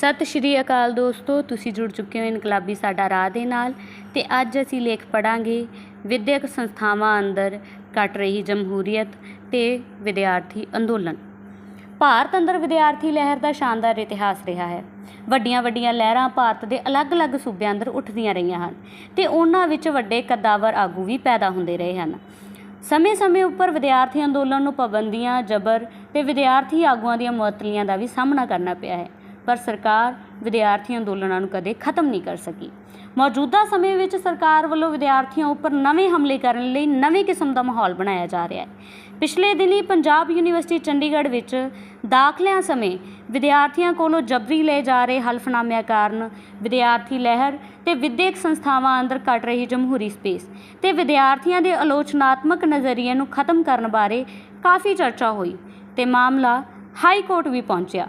ਸਤਿ ਸ਼੍ਰੀ ਅਕਾਲ ਦੋਸਤੋ, ਤੁਸੀਂ ਜੁੜ ਚੁੱਕੇ ਹੋ ਇਨਕਲਾਬੀ ਸਾਡਾ ਰਾਹ ਦੇ ਨਾਲ ਤੇ ਅੱਜ ਅਸੀਂ ਲੇਖ ਪੜਾਂਗੇ ਵਿਦਿਅਕ ਸੰਸਥਾਵਾਂ ਅੰਦਰ ਘਟ ਰਹੀ ਜਮਹੂਰੀਅਤ ਤੇ ਵਿਦਿਆਰਥੀ ਅੰਦੋਲਨ। ਭਾਰਤ ਅੰਦਰ ਵਿਦਿਆਰਥੀ ਲਹਿਰ ਦਾ ਸ਼ਾਨਦਾਰ ਇਤਿਹਾਸ ਰਿਹਾ ਹੈ। ਵੱਡੀਆਂ ਵੱਡੀਆਂ ਲਹਿਰਾਂ ਭਾਰਤ ਦੇ ਅਲੱਗ-ਅਲੱਗ ਸੂਬਿਆਂ ਅੰਦਰ ਉੱਠਦੀਆਂ ਰਹੀਆਂ ਹਨ ਤੇ ਉਹਨਾਂ ਵਿੱਚ ਵੱਡੇ ਕਦਾਵਰ ਆਗੂ ਵੀ ਪੈਦਾ ਹੁੰਦੇ ਰਹੇ ਹਨ। ਸਮੇਂ-ਸਮੇਂ ਉੱਪਰ ਵਿਦਿਆਰਥੀ ਅੰਦੋਲਨ ਨੂੰ ਪਾਬੰਦੀਆਂ, ਜ਼ਬਰ ਤੇ ਵਿਦਿਆਰਥੀ ਆਗੂਆਂ ਦੀਆਂ ਮੁਅੱਤਲੀਆਂ ਦਾ ਵੀ ਸਾਹਮਣਾ ਕਰਨਾ ਪਿਆ ਹੈ। ਪਰ ਸਰਕਾਰ ਵਿਦਿਆਰਥੀ ਅੰਦੋਲਨਾਂ ਨੂੰ ਕਦੇ ਖਤਮ ਨਹੀਂ ਕਰ ਸਕੀ। ਮੌਜੂਦਾ ਸਮੇਂ ਵਿੱਚ ਸਰਕਾਰ ਵੱਲੋਂ ਵਿਦਿਆਰਥੀਆਂ ਉੱਪਰ ਨਵੇਂ ਹਮਲੇ ਕਰਨ ਲਈ ਨਵੇਂ ਕਿਸਮ ਦਾ ਮਾਹੌਲ ਬਣਾਇਆ ਜਾ ਰਿਹਾ ਹੈ। ਪਿਛਲੇ ਦਿਨੀ ਪੰਜਾਬ ਯੂਨੀਵਰਸਿਟੀ ਚੰਡੀਗੜ੍ਹ ਵਿੱਚ ਦਾਖਲਿਆਂ ਸਮੇਂ ਵਿਦਿਆਰਥੀਆਂ ਕੋਲੋਂ ਜਬਰੀ ਲਏ ਜਾ ਰਹੇ ਹਲਫਨਾਮਿਆਂ ਕਾਰਨ ਵਿਦਿਆਰਥੀ ਲਹਿਰ ਤੇ ਵਿਦਿਅਕ ਸੰਸਥਾਵਾਂ ਅੰਦਰ ਘਟ ਰਹੀ ਜਮਹੂਰੀ ਸਪੇਸ ਤੇ ਵਿਦਿਆਰਥੀਆਂ ਦੇ ਆਲੋਚਨਾਤਮਕ ਨਜ਼ਰੀਏ ਨੂੰ ਖਤਮ ਕਰਨ ਬਾਰੇ ਕਾਫੀ ਚਰਚਾ ਹੋਈ ਤੇ ਮਾਮਲਾ ਹਾਈ ਕੋਰਟ ਵੀ ਪਹੁੰਚਿਆ।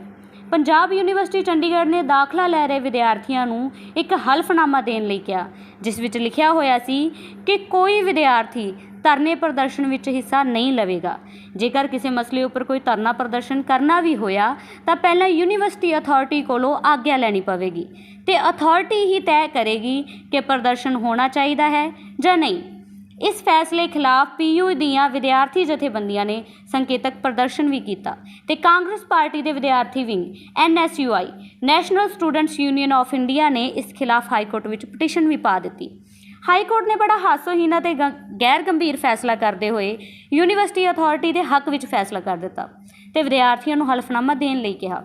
ਪੰਜਾਬ ਯੂਨੀਵਰਸਿਟੀ ਚੰਡੀਗੜ੍ਹ ਨੇ ਦਾਖਲਾ ਲੈ ਰਹੇ ਵਿਦਿਆਰਥੀਆਂ ਨੂੰ ਇੱਕ ਹਲਫਨਾਮਾ ਦੇਣ ਲਈ ਕਿਹਾ, ਜਿਸ ਵਿੱਚ ਲਿਖਿਆ ਹੋਇਆ ਸੀ ਕਿ ਕੋਈ ਵਿਦਿਆਰਥੀ ਧਰਨੇ ਪ੍ਰਦਰਸ਼ਨ ਵਿੱਚ ਹਿੱਸਾ ਨਹੀਂ ਲਵੇਗਾ। ਜੇਕਰ ਕਿਸੇ ਮਸਲੇ ਉੱਪਰ ਕੋਈ ਧਰਨਾ ਪ੍ਰਦਰਸ਼ਨ ਕਰਨਾ ਵੀ ਹੋਇਆ, ਤਾਂ ਪਹਿਲਾਂ ਯੂਨੀਵਰਸਿਟੀ ਅਥਾਰਟੀ ਕੋਲੋਂ ਆਗਿਆ ਲੈਣੀ ਪਵੇਗੀ ਤੇ ਅਥਾਰਟੀ ਹੀ ਤੈਅ ਕਰੇਗੀ ਕਿ ਪ੍ਰਦਰਸ਼ਨ ਹੋਣਾ ਚਾਹੀਦਾ ਹੈ ਜਾਂ ਨਹੀਂ। ਇਸ ਫੈਸਲੇ ਖਿਲਾਫ ਪੀਯੂ ਦੀਆਂ ਵਿਦਿਆਰਥੀ ਜਥੇਬੰਦੀਆਂ ਨੇ ਸੰਕੇਤਕ ਪ੍ਰਦਰਸ਼ਨ ਵੀ ਕੀਤਾ ਤੇ ਕਾਂਗਰਸ ਪਾਰਟੀ ਦੇ ਵਿਦਿਆਰਥੀ wing NSUI National Students Union of India ਨੇ ਇਸ ਖਿਲਾਫ ਹਾਈ ਕੋਰਟ ਵਿੱਚ ਪਟੀਸ਼ਨ ਵੀ ਪਾ ਦਿੱਤੀ। ਹਾਈ ਕੋਰਟ ਨੇ ਬੜਾ ਹਾਸੋਹੀਣਾ ਤੇ ਗੈਰ ਗੰਭੀਰ ਫੈਸਲਾ ਕਰਦੇ ਹੋਏ ਯੂਨੀਵਰਸਿਟੀ ਅਥਾਰਟੀ ਦੇ ਹੱਕ ਵਿੱਚ ਫੈਸਲਾ ਕਰ ਦਿੱਤਾ ਤੇ ਵਿਦਿਆਰਥੀਆਂ ਨੂੰ ਹਲਫਨਾਮਾ ਦੇਣ ਲਈ ਕਿਹਾ।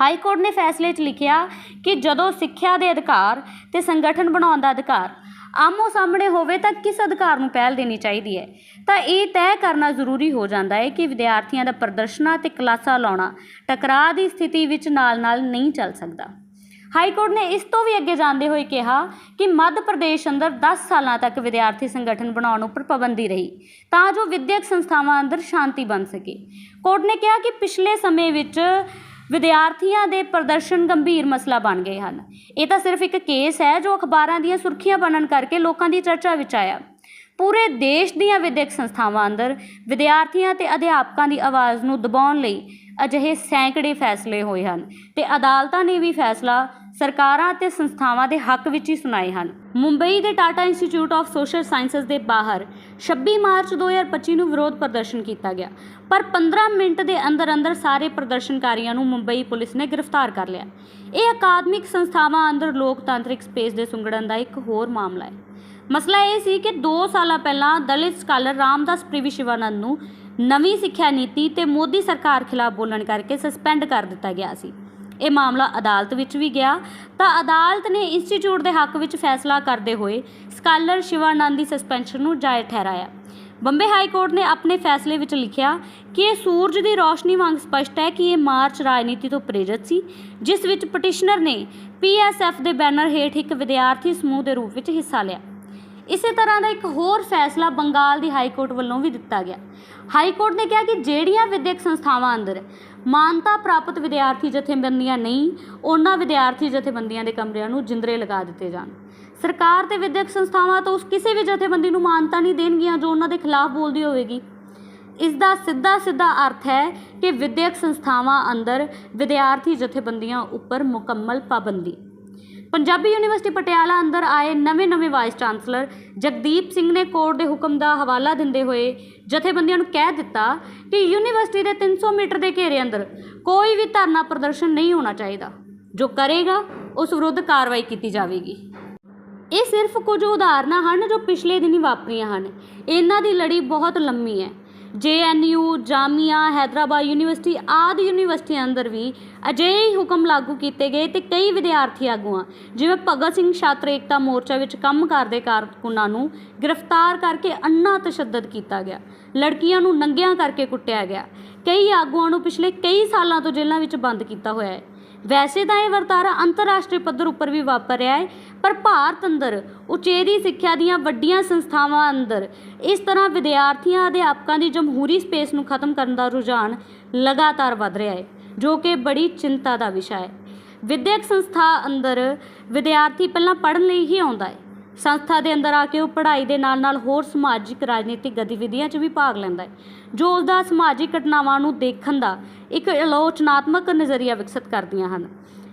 ਹਾਈ ਕੋਰਟ ਨੇ ਫੈਸਲੇ 'ਚ ਲਿਖਿਆ ਕਿ ਜਦੋਂ ਸਿੱਖਿਆ ਦੇ ਅਧਿਕਾਰ ਤੇ ਸੰਗਠਨ ਬਣਾਉਣ ਦਾ ਅਧਿਕਾਰ ਆਮੋ ਸਾਹਮਣੇ ਹੋਵੇ ਤਾਂ ਕਿਸ ਅਧਿਕਾਰ ਨੂੰ ਪਹਿਲ ਦੇਣੀ ਚਾਹੀਦੀ ਹੈ? ਤਾਂ ਇਹ ਤੈਅ ਕਰਨਾ ਜ਼ਰੂਰੀ ਹੋ ਜਾਂਦਾ ਹੈ ਕਿ ਵਿਦਿਆਰਥੀਆਂ ਦਾ ਪ੍ਰਦਰਸ਼ਨਾਂ ਤੇ ਕਲਾਸਾਂ ਲਾਉਣਾ ਟਕਰਾਅ ਦੀ ਸਥਿਤੀ ਵਿੱਚ ਨਾਲ-ਨਾਲ ਨਹੀਂ ਚੱਲ ਸਕਦਾ। ਹਾਈ ਕੋਰਟ ਨੇ ਇਸ ਤੋਂ ਵੀ ਅੱਗੇ ਜਾਂਦੇ ਹੋਏ ਕਿਹਾ ਕਿ ਮੱਧ ਪ੍ਰਦੇਸ਼ ਅੰਦਰ 10 ਸਾਲਾਂ ਤੱਕ ਵਿਦਿਆਰਥੀ ਸੰਗਠਨ ਬਣਾਉਣ ਉੱਪਰ ਪਾਬੰਦੀ ਰਹੀ, ਤਾਂ ਜੋ ਵਿਦਿਅਕ ਸੰਸਥਾਵਾਂ ਅੰਦਰ ਸ਼ਾਂਤੀ ਬਣ ਸਕੇ। ਕੋਰਟ ਨੇ ਕਿਹਾ ਕਿ ਪਿਛਲੇ ਸਮੇਂ ਵਿੱਚ ਵਿਦਿਆਰਥੀਆਂ ਦੇ ਪ੍ਰਦਰਸ਼ਨ ਗੰਭੀਰ ਮਸਲਾ ਬਣ ਗਏ ਹਨ। ਇਹ ਤਾਂ ਸਿਰਫ ਇੱਕ ਕੇਸ ਹੈ ਜੋ ਅਖਬਾਰਾਂ ਦੀਆਂ ਸੁਰਖੀਆਂ ਬਣਨ ਕਰਕੇ ਲੋਕਾਂ ਦੀ ਚਰਚਾ ਵਿੱਚ ਆਇਆ। ਪੂਰੇ ਦੇਸ਼ ਦੀਆਂ ਵਿਦਿਅਕ ਸੰਸਥਾਵਾਂ ਅੰਦਰ ਵਿਦਿਆਰਥੀਆਂ ਤੇ ਅਧਿਆਪਕਾਂ ਦੀ ਆਵਾਜ਼ ਨੂੰ ਦਬਾਉਣ ਲਈ ਅਜਿਹੇ ਸੈਂਕੜੇ ਫੈਸਲੇ ਹੋਏ ਹਨ ਤੇ ਅਦਾਲਤਾਂ ਨੇ ਵੀ ਫੈਸਲਾ ਸਰਕਾਰਾਂ ਅਤੇ ਸੰਸਥਾਵਾਂ ਦੇ ਹੱਕ ਵਿੱਚ ਹੀ ਸੁਣਾਏ ਹਨ। ਮੁੰਬਈ ਦੇ Tata Institute of Social Sciences ਦੇ ਬਾਹਰ 26 ਮਾਰਚ 2025 ਨੂੰ ਵਿਰੋਧ ਪ੍ਰਦਰਸ਼ਨ ਕੀਤਾ ਗਿਆ। ਪਰ 15 ਮਿੰਟ ਦੇ ਅੰਦਰ ਅੰਦਰ ਸਾਰੇ ਪ੍ਰਦਰਸ਼ਨਕਾਰੀਆਂ ਨੂੰ ਮੁੰਬਈ ਪੁਲਿਸ ਨੇ ਗ੍ਰਿਫਤਾਰ ਕਰ ਲਿਆ। ਇਹ ਅਕਾਦਮਿਕ ਸੰਸਥਾਵਾਂ ਅੰਦਰ ਲੋਕਤਾਂਤਰਿਕ ਸਪੇਸ ਦੇ ਸੁੰਗੜਨ ਦਾ ਇੱਕ ਹੋਰ ਮਾਮਲਾ ਹੈ। ਮਸਲਾ ਇਹ ਸੀ ਕਿ 2 ਸਾਲਾਂ ਪਹਿਲਾਂ ਦਲਿਤ ਸਕਾਲਰ ਰਾਮਦਾਸ ਪ੍ਰਿਵੀ ਸ਼ਿਵਾਨੰਦ ਨੂੰ ਨਵੀਂ ਸਿੱਖਿਆ ਨੀਤੀ ਤੇ ਮੋਦੀ ਸਰਕਾਰ ਖਿਲਾਫ ਬੋਲਣ ਕਰਕੇ ਸਸਪੈਂਡ ਕਰ ਦਿੱਤਾ ਗਿਆ ਸੀ। ਇਹ ਮਾਮਲਾ ਅਦਾਲਤ ਵਿੱਚ ਵੀ ਗਿਆ। ਤਾਂ ਅਦਾਲਤ ਨੇ ਇੰਸਟੀਚਿਊਟ ਦੇ ਹੱਕ ਵਿੱਚ ਫੈਸਲਾ ਕਰਦੇ ਹੋਏ ਸਕਾਲਰ ਸ਼ਿਵਾਨੰਦ ਦੀ ਸਸਪੈਂਸ਼ਨ ਨੂੰ ਜਾਇਜ਼ ਠਹਿਰਾਇਆ। ਬੰਬੇ ਹਾਈ ਕੋਰਟ ਨੇ ਆਪਣੇ ਫੈਸਲੇ ਵਿੱਚ ਲਿਖਿਆ ਕਿ ਇਹ ਸੂਰਜ ਦੀ ਰੋਸ਼ਨੀ ਵਾਂਗ ਸਪਸ਼ਟ ਹੈ ਕਿ ਇਹ ਮਾਰਚ ਰਾਜਨੀਤੀ ਤੋਂ ਪ੍ਰੇਰਿਤ ਸੀ, ਜਿਸ ਵਿੱਚ ਪਟੀਸ਼ਨਰ ਨੇ ਪੀਐਸਐਫ ਦੇ ਬੈਨਰ ਹੇਠ ਇੱਕ ਵਿਦਿਆਰਥੀ ਸਮੂਹ ਦੇ ਰੂਪ ਵਿੱਚ ਹਿੱਸਾ ਲਿਆ। ਇਸੇ ਤਰ੍ਹਾਂ ਦਾ ਇੱਕ ਹੋਰ ਫੈਸਲਾ ਬੰਗਾਲ ਦੀ ਹਾਈ ਕੋਰਟ ਵੱਲੋਂ ਵੀ ਦਿੱਤਾ ਗਿਆ। ਹਾਈ ਕੋਰਟ ਨੇ ਕਿਹਾ ਕਿ ਜਿਹੜੀਆਂ ਵਿਦਿਅਕ ਸੰਸਥਾਵਾਂ ਅੰਦਰ ਮਾਨਤਾ ਪ੍ਰਾਪਤ ਵਿਦਿਆਰਥੀ ਜਥੇਬੰਦੀਆਂ ਨਹੀਂ, ਉਹਨਾਂ ਵਿਦਿਆਰਥੀ ਜਥੇਬੰਦੀਆਂ ਦੇ ਕਮਰਿਆਂ ਨੂੰ ਜਿੰਦਰੇ ਲਗਾ ਦਿੱਤੇ ਜਾਣ। ਸਰਕਾਰ ਤੇ ਵਿਦਿਅਕ ਸੰਸਥਾਵਾਂ ਤਾਂ ਉਸ ਕਿਸੇ ਵੀ ਜਥੇਬੰਦੀ ਨੂੰ ਮਾਨਤਾ ਨਹੀਂ ਦੇਣਗੀਆਂ ਜੋ ਉਹਨਾਂ ਦੇ ਖਿਲਾਫ ਬੋਲਦੀ ਹੋਵੇਗੀ। ਇਸ ਦਾ ਸਿੱਧਾ ਸਿੱਧਾ ਅਰਥ ਹੈ ਕਿ ਵਿਦਿਅਕ ਸੰਸਥਾਵਾਂ ਅੰਦਰ ਵਿਦਿਆਰਥੀ ਜਥੇਬੰਦੀਆਂ ਉੱਪਰ ਮੁਕੰਮਲ ਪਾਬੰਦੀ। ਪੰਜਾਬੀ ਯੂਨੀਵਰਸਿਟੀ ਪਟਿਆਲਾ ਅੰਦਰ ਆਏ ਨਵੇਂ-ਨਵੇਂ ਵਾਈਸ ਚਾਂਸਲਰ ਜਗਦੀਪ ਸਿੰਘ ਨੇ ਕੋਰਟ ਦੇ ਹੁਕਮ ਦਾ ਹਵਾਲਾ ਦਿੰਦੇ ਹੋਏ ਜਥੇਬੰਦੀਆਂ ਨੂੰ ਕਹਿ ਦਿੱਤਾ ਕਿ ਯੂਨੀਵਰਸਿਟੀ ਦੇ 300 ਮੀਟਰ ਦੇ ਘੇਰੇ ਅੰਦਰ ਕੋਈ ਵੀ ਧਰਨਾ ਪ੍ਰਦਰਸ਼ਨ ਨਹੀਂ ਹੋਣਾ ਚਾਹੀਦਾ। ਜੋ ਕਰੇਗਾ, ਉਸ ਵਿਰੁੱਧ ਕਾਰਵਾਈ ਕੀਤੀ ਜਾਵੇਗੀ। ਇਹ ਸਿਰਫ ਕੁਝ ਉਦਾਹਰਨਾਂ ਹਨ ਜੋ ਪਿਛਲੇ ਦਿਨੀ ਵਾਪਰੀਆਂ ਹਨ। ਇਹਨਾਂ ਦੀ ਲੜੀ ਬਹੁਤ ਲੰਮੀ ਹੈ। ਜੇਐਨਯੂ ਜਾਮੀਆ, ਹੈਦਰਾਬਾਦ ਯੂਨੀਵਰਸਿਟੀ ਆਦਿ ਯੂਨੀਵਰਸਿਟੀਆਂ ਅੰਦਰ ਵੀ ਅਜਿਹੇ ਹੀ ਹੁਕਮ ਲਾਗੂ ਕੀਤੇ ਗਏ ਤੇ ਕਈ ਵਿਦਿਆਰਥੀ ਆਗੂਆਂ, ਜਿਵੇਂ ਭਗਤ ਸਿੰਘ ਛਾਤਰ ਏਕਤਾ ਮੋਰਚਾ ਵਿੱਚ ਕੰਮ ਕਰਦੇ ਕਾਰਕੁਨਾਂ ਨੂੰ ਗ੍ਰਿਫਤਾਰ ਕਰਕੇ ਅੰਨਾ ਤਸ਼ੱਦਦ ਕੀਤਾ ਗਿਆ। ਲੜਕੀਆਂ ਨੂੰ ਨੰਗਿਆਂ ਕਰਕੇ ਕੁੱਟਿਆ ਗਿਆ। ਕਈ ਆਗੂਆਂ ਨੂੰ ਪਿਛਲੇ ਕਈ ਸਾਲਾਂ ਤੋਂ ਜੇਲ੍ਹਾਂ ਵਿੱਚ ਬੰਦ ਕੀਤਾ ਹੋਇਆ ਹੈ। ਵੈਸੇ ਤਾਂ ਇਹ ਵਰਤਾਰਾ ਅੰਤਰਰਾਸ਼ਟਰੀ ਪੱਧਰ ਉੱਪਰ ਵੀ ਵਾਪਰ ਰਿਹਾ ਹੈ, ਪਰ ਭਾਰਤ ਅੰਦਰ ਉਚੇਰੀ ਸਿੱਖਿਆ ਦੀਆਂ ਵੱਡੀਆਂ ਸੰਸਥਾਵਾਂ ਅੰਦਰ ਇਸ ਤਰ੍ਹਾਂ ਵਿਦਿਆਰਥੀਆਂ, ਅਧਿਆਪਕਾਂ ਦੀ ਜਮਹੂਰੀ ਸਪੇਸ ਨੂੰ ਖਤਮ ਕਰਨ ਦਾ ਰੁਝਾਨ ਲਗਾਤਾਰ ਵਧ ਰਿਹਾ ਹੈ, ਜੋ ਕਿ ਬੜੀ ਚਿੰਤਾ ਦਾ ਵਿਸ਼ਾ ਹੈ। ਵਿਦਿਅਕ ਸੰਸਥਾ ਅੰਦਰ ਵਿਦਿਆਰਥੀ ਪਹਿਲਾਂ ਪੜ੍ਹਨ ਲਈ ਹੀ ਆਉਂਦਾ ਹੈ ਸੰਸਥਾ ਦੇ ਅੰਦਰ ਆ ਕੇ ਉਹ ਪੜ੍ਹਾਈ ਦੇ ਨਾਲ-ਨਾਲ ਹੋਰ ਸਮਾਜਿਕ ਰਾਜਨੀਤਿਕ ਗਤੀਵਿਧੀਆਂ 'ਚ ਵੀ ਭਾਗ ਲੈਂਦਾ ਹੈ, ਜੋ ਉਸ ਦਾ ਸਮਾਜਿਕ ਘਟਨਾਵਾਂ ਨੂੰ ਦੇਖਣ ਦਾ ਇੱਕ ਆਲੋਚਨਾਤਮਕ ਨਜ਼ਰੀਆ ਵਿਕਸਿਤ ਕਰਦੀਆਂ ਹਨ।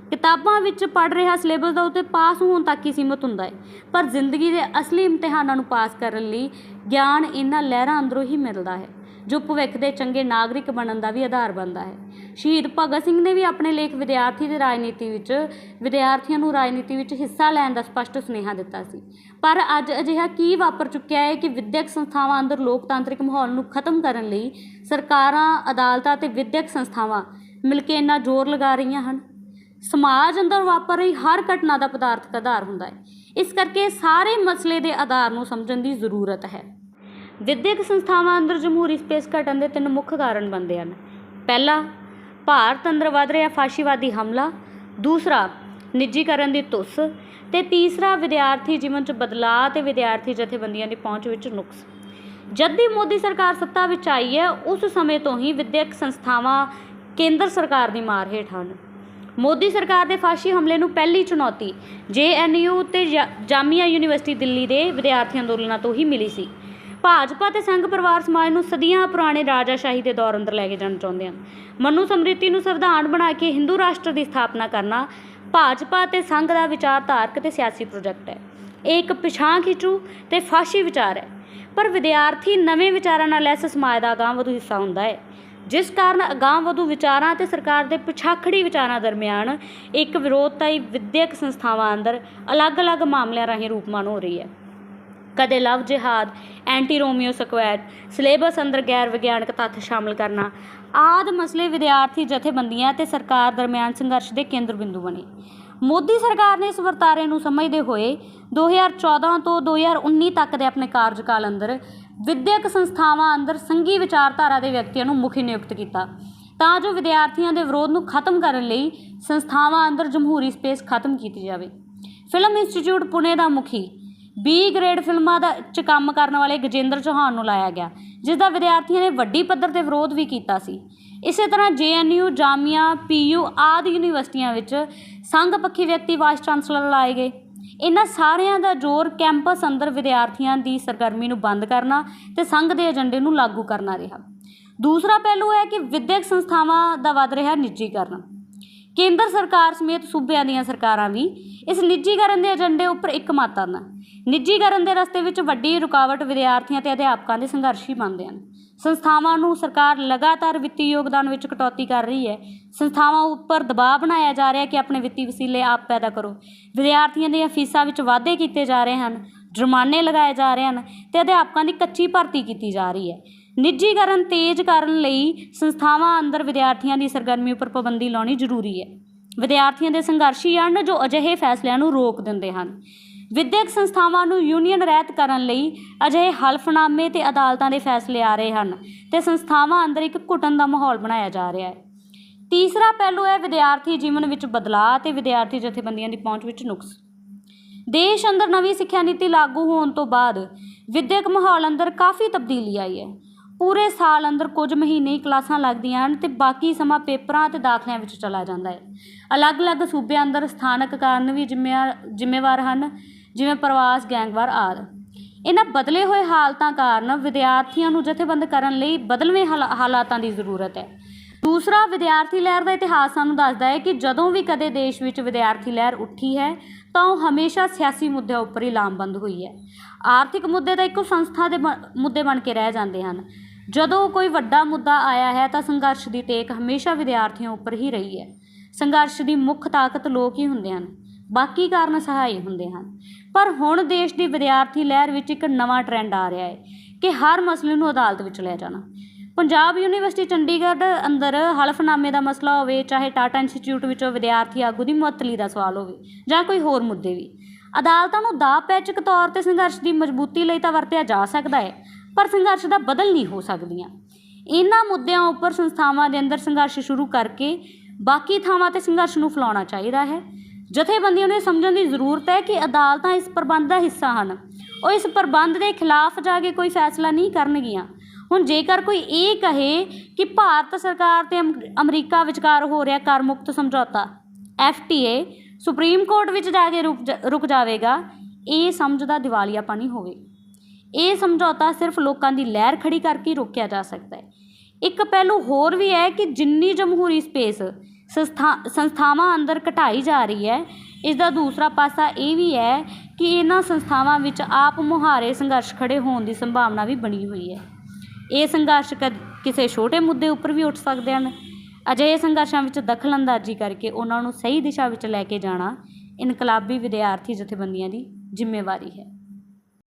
ਕਿਤਾਬਾਂ ਵਿੱਚ ਪੜ੍ਹ ਰਿਹਾ ਸਿਲੇਬਸ ਦਾ ਉੱਤੇ ਪਾਸ ਹੋਣ ਤੱਕ ਹੀ ਸੀਮਤ ਹੁੰਦਾ ਹੈ, ਪਰ ਜ਼ਿੰਦਗੀ ਦੇ ਅਸਲੀ ਇਮਤਿਹਾਨਾਂ ਨੂੰ ਪਾਸ ਕਰਨ ਲਈ ਗਿਆਨ ਇਹਨਾਂ ਲਹਿਰਾਂ ਅੰਦਰੋਂ ਹੀ ਮਿਲਦਾ ਹੈ। ਜੋ ਭਵਿੱਖ ਦੇ ਚੰਗੇ ਨਾਗਰਿਕ ਬਣਨ ਦਾ ਵੀ ਆਧਾਰ ਬਣਦਾ ਹੈ। ਸ਼ਹੀਦ ਭਗਤ ਸਿੰਘ ਨੇ ਵੀ ਆਪਣੇ ਲੇਖ ਵਿਦਿਆਰਥੀ ਦੀ ਰਾਜਨੀਤੀ ਵਿੱਚ, ਵਿਦਿਆਰਥੀਆਂ ਨੂੰ ਰਾਜਨੀਤੀ ਵਿੱਚ ਹਿੱਸਾ ਲੈਣ ਦਾ ਸਪਸ਼ਟ ਸੁਨੇਹਾ ਦਿੱਤਾ ਸੀ। ਪਰ ਅੱਜ ਅਜਿਹਾ ਕੀ ਵਾਪਰ ਚੁੱਕਿਆ ਹੈ ਕਿ ਵਿਦਿਅਕ ਸੰਸਥਾਵਾਂ ਅੰਦਰ ਲੋਕਤਾਂਤਰਿਕ ਮਾਹੌਲ ਨੂੰ ਖਤਮ ਕਰਨ ਲਈ ਸਰਕਾਰਾਂ, ਅਦਾਲਤਾਂ ਤੇ ਵਿਦਿਅਕ ਸੰਸਥਾਵਾਂ ਮਿਲ ਕੇ ਇੰਨਾ ਜ਼ੋਰ ਲਗਾ ਰਹੀਆਂ ਹਨ? ਸਮਾਜ ਅੰਦਰ ਵਾਪਰ ਰਹੀ ਹਰ ਘਟਨਾ ਦਾ ਪਦਾਰਥਕ ਆਧਾਰ ਹੁੰਦਾ ਹੈ। ਇਸ ਕਰਕੇ ਸਾਰੇ ਮਸਲੇ ਦੇ ਆਧਾਰ ਨੂੰ ਸਮਝਣ ਦੀ ਜ਼ਰੂਰਤ ਹੈ। ਵਿਦਿਅਕ ਸੰਸਥਾਵਾਂ ਅੰਦਰ ਜਮਹੂਰੀ ਸਪੇਸ ਘਟਣ ਦੇ ਤਿੰਨ ਮੁੱਖ ਕਾਰਨ ਬਣਦੇ ਹਨ। ਪਹਿਲਾ, ਭਾਰਤ ਅੰਦਰ ਵੱਧ ਰਿਹਾ ਫਾਸ਼ੀਵਾਦੀ ਹਮਲਾ। ਦੂਸਰਾ, ਨਿੱਜੀਕਰਨ ਦੀ ਤੁਸ ਤੇ ਤੀਸਰਾ, ਵਿਦਿਆਰਥੀ ਜੀਵਨ 'ਚ ਬਦਲਾਅ ਤੇ ਵਿਦਿਆਰਥੀ ਜਥੇਬੰਦੀਆਂ ਦੀ ਪਹੁੰਚ ਵਿੱਚ ਨੁਕਸ। ਜਦ ਦੀ ਮੋਦੀ ਸਰਕਾਰ ਸੱਤਾ ਵਿੱਚ ਆਈ ਹੈ, ਉਸ ਸਮੇਂ ਤੋਂ ਹੀ ਵਿਦਿਅਕ ਸੰਸਥਾਵਾਂ ਕੇਂਦਰ ਸਰਕਾਰ ਦੀ ਮਾਰ ਹੇਠ ਹਨ। ਮੋਦੀ ਸਰਕਾਰ ਦੇ ਫਾਸ਼ੀ ਹਮਲੇ ਨੂੰ ਪਹਿਲੀ ਚੁਣੌਤੀ ਜੇਐਨਯੂ ਤੇ ਜਾ- ਜਾਮੀਆ ਯੂਨੀਵਰਸਿਟੀ ਦਿੱਲੀ ਦੇ ਵਿਦਿਆਰਥੀ ਅੰਦੋਲਨਾਂ ਤੋਂ ਹੀ ਮਿਲੀ ਸੀ। ਭਾਜਪਾ ਤੇ ਸੰਘ ਪਰਿਵਾਰ ਸਮਾਜ ਨੂੰ ਸਦੀਆਂ ਪੁਰਾਣੇ ਰਾਜਾਸ਼ਾਹੀ ਦੇ ਦੌਰ ਅੰਦਰ ਲੈ ਕੇ ਜਾਣਾ ਚਾਹੁੰਦੇ ਹਨ। ਮਨੂ ਸਮ੍ਰਿਤੀ ਨੂੰ ਸੰਵਿਧਾਨ ਬਣਾ ਕੇ ਹਿੰਦੂ ਰਾਸ਼ਟਰ ਦੀ ਸਥਾਪਨਾ ਕਰਨਾ ਭਾਜਪਾ ਤੇ ਸੰਘ ਦਾ ਵਿਚਾਰਧਾਰਕ ਤੇ ਸਿਆਸੀ ਪ੍ਰੋਜੈਕਟ ਹੈ। ਇਹ ਇੱਕ ਪਿਛਾਂ ਖਿੱਚੂ ਤੇ ਫਾਸ਼ੀ ਵਿਚਾਰ ਹੈ। ਪਰ ਵਿਦਿਆਰਥੀ ਨਵੇਂ ਵਿਚਾਰਾਂ ਨਾਲ ਲੈਸ ਸਮਾਜ ਦਾ ਅਗਾਂਹ-ਵਧੂ ਹਿੱਸਾ ਹੁੰਦਾ ਹੈ। ਜਿਸ ਕਾਰਨ ਅਗਾਂਹ-ਵਧੂ ਵਿਚਾਰਾਂ ਤੇ ਸਰਕਾਰ ਦੇ ਪਿਛਾਖੜੀ ਵਿਚਾਰਾਂ ਦਰਮਿਆਨ ਇੱਕ ਵਿਰੋਧਤਾਈ ਵਿਦਿਅਕ ਸੰਸਥਾਵਾਂ ਅੰਦਰ ਅਲੱਗ-ਅਲੱਗ ਮਾਮਲਿਆਂ ਰਾਹੀਂ ਰੂਪਮਾਨ ਹੋ ਰਹੀ ਹੈ। ਕਦੇ ਲਵ ਜਿਹਾਦ, ਐਂਟੀ ਰੋਮੀਓ ਸਕੁਐਡ ਸਿਲੇਬਸ ਅੰਦਰ ਗੈਰ ਵਿਗਿਆਨਕ ਤੱਥ ਸ਼ਾਮਲ ਕਰਨਾ। ਆਦ ਮਸਲੇ ਵਿਦਿਆਰਥੀ ਜਥੇਬੰਦੀਆਂ ਤੇ ਸਰਕਾਰ ਦਰਮਿਆਨ ਸੰਘਰਸ਼ ਦੇ ਕੇਂਦਰ ਬਿੰਦੂ ਬਣੇ। ਮੋਦੀ ਸਰਕਾਰ ਨੇ ਇਸ ਵਰਤਾਰੇ ਨੂੰ ਸਮਝਦੇ ਹੋਏ 2014 ਤੋਂ 2019 ਤੱਕ ਦੇ ਆਪਣੇ ਕਾਰਜਕਾਲ ਅੰਦਰ ਵਿਦਿਅਕ ਸੰਸਥਾਵਾਂ ਅੰਦਰ ਸੰਘੀ ਵਿਚਾਰਧਾਰਾ ਦੇ ਵਿਅਕਤੀਆਂ ਨੂੰ ਮੁਖੀ ਨਿਯੁਕਤ ਕੀਤਾ। ਤਾਂ ਜੋ ਵਿਦਿਆਰਥੀਆਂ ਦੇ ਵਿਰੋਧ ਨੂੰ ਖਤਮ ਕਰਨ ਲਈ ਸੰਸਥਾਵਾਂ ਅੰਦਰ ਜਮਹੂਰੀ ਸਪੇਸ ਖਤਮ ਕੀਤੀ ਜਾਵੇ। ਫਿਲਮ ਇੰਸਟੀਚਿਊਟ ਪੁਣੇ ਦਾ ਮੁਖੀ ਬੀ ਗ੍ਰੇਡ ਫਿਲਮਾਂ ਦਾ ਚ ਕੰਮ ਕਰਨ ਵਾਲੇ ਗਜੇਂਦਰ ਚੌਹਾਨ ਨੂੰ ਲਾਇਆ ਗਿਆ, ਜਿਸ ਦਾ ਵਿਦਿਆਰਥੀਆਂ ਨੇ ਵੱਡੀ ਪੱਧਰ ਤੇ ਵਿਰੋਧ ਵੀ ਕੀਤਾ ਸੀ। ਇਸੇ ਤਰ੍ਹਾਂ ਜੇਐਨਯੂ ਜਾਮੀਆ ਪੀਯੂ ਆਦਿ ਯੂਨੀਵਰਸਿਟੀਆਂ ਵਿੱਚ ਸੰਘ ਪੱਖੀ ਵਿਅਕਤੀ ਵਾਈਸ ਚਾਂਸਲਰ ਲਾਏ ਗਏ। ਇਹਨਾਂ ਸਾਰਿਆਂ ਦਾ ਜ਼ੋਰ ਕੈਂਪਸ ਅੰਦਰ ਵਿਦਿਆਰਥੀਆਂ ਦੀ ਸਰਗਰਮੀ ਨੂੰ ਬੰਦ ਕਰਨਾ ਤੇ ਸੰਘ ਦੇ ਏਜੰਡੇ ਨੂੰ ਲਾਗੂ ਕਰਨਾ ਰਿਹਾ। ਦੂਸਰਾ ਪਹਿਲੂ ਹੈ ਕਿ ਵਿਦਿਅਕ ਸੰਸਥਾਵਾਂ ਦਾ ਵੱਧ ਰਿਹਾ ਨਿੱਜੀਕਰਨ। ਕੇਂਦਰ ਸਰਕਾਰ ਸਮੇਤ ਸੂਬਿਆਂ ਦੀਆਂ ਸਰਕਾਰਾਂ ਵੀ ਇਸ ਨਿੱਜੀਕਰਨ ਦੇ ਏਜੰਡੇ ਉੱਪਰ ਇੱਕ ਇੱਕਮਤ ਹਨ। ਨਿੱਜੀਕਰਨ ਦੇ ਰਸਤੇ ਵਿੱਚ ਵੱਡੀ ਰੁਕਾਵਟ ਵਿਦਿਆਰਥੀਆਂ ਤੇ ਅਧਿਆਪਕਾਂ ਦੇ ਸੰਘਰਸ਼ ਹੀ ਬਣਦੇ ਹਨ। ਸੰਸਥਾਵਾਂ ਨੂੰ ਸਰਕਾਰ ਲਗਾਤਾਰ ਵਿੱਤੀ ਯੋਗਦਾਨ ਵਿੱਚ ਕਟੌਤੀ ਕਰ ਰਹੀ ਹੈ। ਸੰਸਥਾਵਾਂ ਉੱਪਰ ਦਬਾਅ ਬਣਾਇਆ ਜਾ ਰਿਹਾ ਕਿ ਆਪਣੇ ਵਿੱਤੀ ਵਸੀਲੇ ਆਪ ਪੈਦਾ ਕਰੋ। ਵਿਦਿਆਰਥੀਆਂ ਦੀਆਂ ਫੀਸਾਂ ਵਿੱਚ ਵਾਧੇ ਕੀਤੇ ਜਾ ਰਹੇ ਹਨ, ਜੁਰਮਾਨੇ ਲਗਾਏ ਜਾ ਰਹੇ ਹਨ ਤੇ ਅਧਿਆਪਕਾਂ ਦੀ ਕੱਚੀ ਭਰਤੀ ਕੀਤੀ ਜਾ ਰਹੀ ਹੈ। ਨਿੱਜੀਕਰਨ ਤੇਜ਼ ਕਰਨ ਲਈ ਸੰਸਥਾਵਾਂ ਅੰਦਰ ਵਿਦਿਆਰਥੀਆਂ ਦੀ ਸਰਗਰਮੀ ਉੱਪਰ ਪਾਬੰਦੀ ਲਾਉਣੀ ਜ਼ਰੂਰੀ ਹੈ। ਵਿਦਿਆਰਥੀਆਂ ਦੇ ਸੰਘਰਸ਼ੀ ਹਨ ਜੋ ਅਜਿਹੇ ਫੈਸਲਿਆਂ ਨੂੰ ਰੋਕ ਦਿੰਦੇ ਹਨ। ਵਿਦਿਅਕ ਸੰਸਥਾਵਾਂ ਨੂੰ ਯੂਨੀਅਨ ਰਹਿਤ ਕਰਨ ਲਈ ਅਜਿਹੇ ਹਲਫਨਾਮੇ ਤੇ ਅਦਾਲਤਾਂ ਦੇ ਫੈਸਲੇ ਆ ਰਹੇ ਹਨ ਤੇ ਸੰਸਥਾਵਾਂ ਅੰਦਰ ਇੱਕ ਘੁਟਨ ਦਾ ਮਾਹੌਲ ਬਣਾਇਆ ਜਾ ਰਿਹਾ ਹੈ। ਤੀਸਰਾ ਪਹਿਲੂ ਹੈ ਵਿਦਿਆਰਥੀ ਜੀਵਨ ਵਿੱਚ ਬਦਲਾਅ ਤੇ ਵਿਦਿਆਰਥੀ ਜਥੇਬੰਦੀਆਂ ਦੀ ਪਹੁੰਚ ਵਿੱਚ ਨੁਕਸ। ਦੇਸ਼ ਅੰਦਰ ਨਵੀਂ ਸਿੱਖਿਆ ਨੀਤੀ ਲਾਗੂ ਹੋਣ ਤੋਂ ਬਾਅਦ ਵਿਦਿਅਕ ਮਾਹੌਲ ਅੰਦਰ ਕਾਫੀ ਤਬਦੀਲੀ ਆਈ ਹੈ। ਪੂਰੇ ਸਾਲ ਅੰਦਰ ਕੁਝ ਮਹੀਨੇ ਹੀ ਕਲਾਸਾਂ ਲੱਗਦੀਆਂ ਹਨ ਅਤੇ ਬਾਕੀ ਸਮਾਂ ਪੇਪਰਾਂ ਅਤੇ ਦਾਖਲਿਆਂ ਵਿੱਚ ਚਲਾ ਜਾਂਦਾ ਹੈ। ਅਲੱਗ-ਅਲੱਗ ਸੂਬਿਆਂ ਅੰਦਰ ਸਥਾਨਕ ਕਾਰਨ ਵੀ ਜ਼ਿੰਮੇਵਾਰ ਜ਼ਿੰਮੇਵਾਰ ਹਨ, ਜਿਵੇਂ ਪ੍ਰਵਾਸ, ਗੈਂਗਵਾਰ ਆਦਿ। ਇਹਨਾਂ ਬਦਲੇ ਹੋਏ ਹਾਲਤਾਂ ਕਾਰਨ ਵਿਦਿਆਰਥੀਆਂ ਨੂੰ ਜਥੇਬੰਦ ਕਰਨ ਲਈ ਬਦਲਵੇਂ ਹਾਲਾ- ਹਾਲਾਤਾਂ ਦੀ ਜ਼ਰੂਰਤ ਹੈ। ਦੂਸਰਾ ਵਿਦਿਆਰਥੀ ਲਹਿਰ ਦਾ ਇਤਿਹਾਸ ਸਾਨੂੰ ਦੱਸਦਾ ਹੈ ਕਿ ਜਦੋਂ ਵੀ ਕਦੇ ਦੇਸ਼ ਵਿੱਚ ਵਿਦਿਆਰਥੀ ਲਹਿਰ ਉੱਠੀ ਹੈ, ਤਾਂ ਉਹ ਹਮੇਸ਼ਾ ਸਿਆਸੀ ਮੁੱਦਿਆਂ ਉੱਪਰ ਹੀ ਲਾਮਬੰਦ ਹੋਈ ਹੈ। ਆਰਥਿਕ ਮੁੱਦੇ ਤਾਂ ਇੱਕੋ ਸੰਸਥਾ ਦੇ ਬ- ਮੁੱਦੇ ਬਣ ਕੇ ਰਹਿ ਜਾਂਦੇ ਹਨ। ਜਦੋਂ ਕੋਈ ਵੱਡਾ ਮੁੱਦਾ ਆਇਆ ਹੈ ਤਾਂ ਸੰਘਰਸ਼ ਦੀ ਟੇਕ ਹਮੇਸ਼ਾ ਵਿਦਿਆਰਥੀਆਂ ਉੱਪਰ ਹੀ ਰਹੀ ਹੈ। ਸੰਘਰਸ਼ ਦੀ ਮੁੱਖ ਤਾਕਤ ਲੋਕ ਹੀ ਹੁੰਦੇ ਹਨ, ਬਾਕੀ ਕਾਰਨ ਸਹਾਈ ਹੁੰਦੇ ਹਨ। ਪਰ ਹੁਣ ਦੇਸ਼ ਦੀ ਵਿਦਿਆਰਥੀ ਲਹਿਰ ਵਿੱਚ ਇੱਕ ਨਵਾਂ ਟ੍ਰੈਂਡ ਆ ਰਿਹਾ ਹੈ ਕਿ ਹਰ ਮਸਲੇ ਨੂੰ ਅਦਾਲਤ ਵਿੱਚ ਲੈ ਜਾਣਾ। ਪੰਜਾਬ ਯੂਨੀਵਰਸਿਟੀ ਚੰਡੀਗੜ੍ਹ ਅੰਦਰ ਹਲਫਨਾਮੇ ਦਾ ਮਸਲਾ ਹੋਵੇ, ਚਾਹੇ ਟਾਟਾ ਇੰਸਟੀਚਿਊਟ ਵਿੱਚੋਂ ਵਿਦਿਆਰਥੀ ਆਗੂ ਦੀ ਮੁਅੱਤਲੀ ਦਾ ਸਵਾਲ ਹੋਵੇ ਜਾਂ ਕੋਈ ਹੋਰ ਮੁੱਦੇ ਵੀ। ਅਦਾਲਤਾਂ ਨੂੰ ਦਾ ਪੈਚਕ ਤੌਰ ਤੇ ਸੰਘਰਸ਼ ਦੀ ਮਜ਼ਬੂਤੀ ਲਈ ਤਾਂ ਵਰਤਿਆ ਜਾ ਸਕਦਾ ਹੈ। ਪਰ ਸੰਘਰਸ਼ ਦਾ ਬਦਲ ਨਹੀਂ ਹੋ ਸਕਦੀਆਂ। ਇਹਨਾਂ ਮੁੱਦਿਆਂ ਉੱਪਰ ਸੰਸਥਾਵਾਂ ਦੇ ਅੰਦਰ ਸੰਘਰਸ਼ ਸ਼ੁਰੂ ਕਰਕੇ ਬਾਕੀ ਥਾਵਾਂ ਤੇ ਸੰਘਰਸ਼ ਨੂੰ ਫੈਲਾਉਣਾ ਚਾਹੀਦਾ ਹੈ। ਜਥੇਬੰਦੀਆਂ ਨੂੰ ਸਮਝਣ ਦੀ ਜ਼ਰੂਰਤ ਹੈ ਕਿ ਅਦਾਲਤਾਂ ਇਸ ਪ੍ਰਬੰਧ ਦਾ ਹਿੱਸਾ ਹਨ। ਉਹ ਇਸ ਪ੍ਰਬੰਧ ਦੇ ਖਿਲਾਫ ਜਾ ਕੇ ਕੋਈ ਫੈਸਲਾ ਨਹੀਂ ਕਰਨਗੀਆਂ। ਹੁਣ ਜੇਕਰ ਕੋਈ ਇਹ ਕਹੇ ਕਿ ਭਾਰਤ ਸਰਕਾਰ ਤੇ ਅਮ- ਅਮਰੀਕਾ ਵਿਚਕਾਰ ਹੋ ਰਿਹਾ ਕਰ ਮੁਕਤ ਸਮਝੌਤਾ ਐਫਟੀਏ ਸੁਪਰੀਮ ਕੋਰਟ ਵਿੱਚ ਜਾ ਕੇ ਰੁਕ ਜਾ- ਰੁਕ ਜਾਵੇਗਾ, ਇਹ ਸਮਝਦਾ ਦਾ ਦਿਵਾਲੀਆਪਨ ਹੋਵੇ। ਇਹ ਸਮਝੌਤਾ ਸਿਰਫ ਲੋਕਾਂ ਦੀ ਲਹਿਰ ਖੜੀ ਕਰਕੇ ਰੋਕਿਆ ਜਾ ਸਕਦਾ ਹੈ। ਇੱਕ ਪਹਿਲੂ ਹੋਰ ਵੀ ਹੈ ਕਿ ਜਿੰਨੀ ਜਮਹੂਰੀ ਸਪੇਸ ਸੰਸਥਾ, ਸੰਸਥਾਵਾਂ ਅੰਦਰ ਘਟਾਈ ਜਾ ਰਹੀ ਹੈ ਇਸ ਦਾ ਦੂਸਰਾ ਪਾਸਾ ਇਹ ਵੀ ਹੈ ਕਿ ਇਹਨਾਂ ਸੰਸਥਾਵਾਂ ਵਿੱਚ ਆਪ ਮੁਹਾਰੇ ਸੰਘਰਸ਼ ਖੜੇ ਹੋਣ ਦੀ ਸੰਭਾਵਨਾ ਵੀ ਬਣੀ ਹੋਈ ਹੈ। ਇਹ ਸੰਘਰਸ਼ ਕਦ, ਕਿਸੇ ਛੋਟੇ ਮੁੱਦੇ ਉੱਪਰ ਵੀ ਉੱਠ ਸਕਦੇ ਹਨ? ਅਜਿਹੇ ਸੰਘਰਸ਼ਾਂ ਵਿੱਚ ਦਖਲਅੰਦਾਜ਼ੀ ਕਰਕੇ ਉਹਨਾਂ ਨੂੰ ਸਹੀ ਦਿਸ਼ਾ ਵਿੱਚ ਲੈ ਕੇ ਜਾਣਾ ਇਨਕਲਾਬੀ ਵਿਦਿਆਰਥੀ ਜਥੇਬੰਦੀਆਂ ਦੀ ਜ਼ਿੰਮੇਵਾਰੀ ਹੈ।